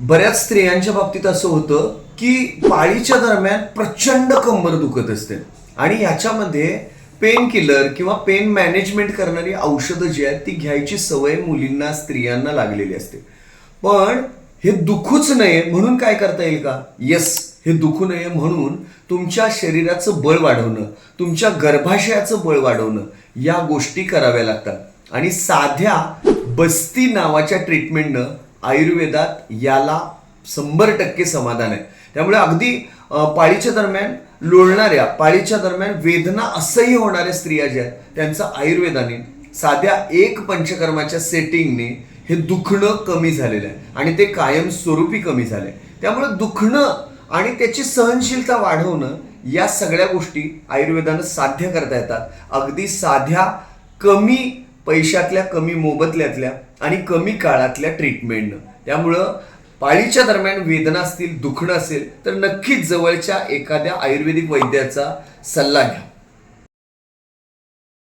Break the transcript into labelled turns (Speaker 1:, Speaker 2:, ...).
Speaker 1: बऱ्याच स्त्रियांच्या बाबतीत असं होतं की पाळीच्या दरम्यान प्रचंड कंबर दुखत असते. आणि याच्यामध्ये पेन किलर किंवा पेन मॅनेजमेंट करणारी औषधं जी आहेत ती घ्यायची सवय मुलींना स्त्रियांना लागलेली असते. पण हे दुखूच नये म्हणून काय करता येईल का? येस हे दुखू नये म्हणून तुमच्या शरीराचं बळ वाढवणं तुमच्या गर्भाशयाचं बळ वाढवणं या गोष्टी कराव्या लागतात. आणि साध्या बस्ती नावाच्या ट्रीटमेंटनं आयुर्वेदात याला शंभर टक्के समाधान आहे. त्यामुळे अगदी पाळीच्या दरम्यान लोळणाऱ्या पाळीच्या दरम्यान वेदना असह्य होणाऱ्या स्त्रिया ज्या आहेत त्यांचं आयुर्वेदाने साध्या एक पंचकर्माच्या सेटिंगने हे दुखणं कमी झालेलं आहे. आणि ते कायमस्वरूपी कमी झालंय. त्यामुळे दुखणं आणि त्याची सहनशीलता वाढवणं या सगळ्या गोष्टी आयुर्वेदानं साध्य करता येतात. अगदी साध्या कमी पैशातल्या कमी मोबदल्यातल्या आणि कमी काळातल्या ट्रीटमेंटनं त्यामुळं पाळीच्या दरम्यान वेदना असतील दुखणं असेल तर नक्कीच जवळच्या एखाद्या आयुर्वेदिक वैद्याचा सल्ला घ्या.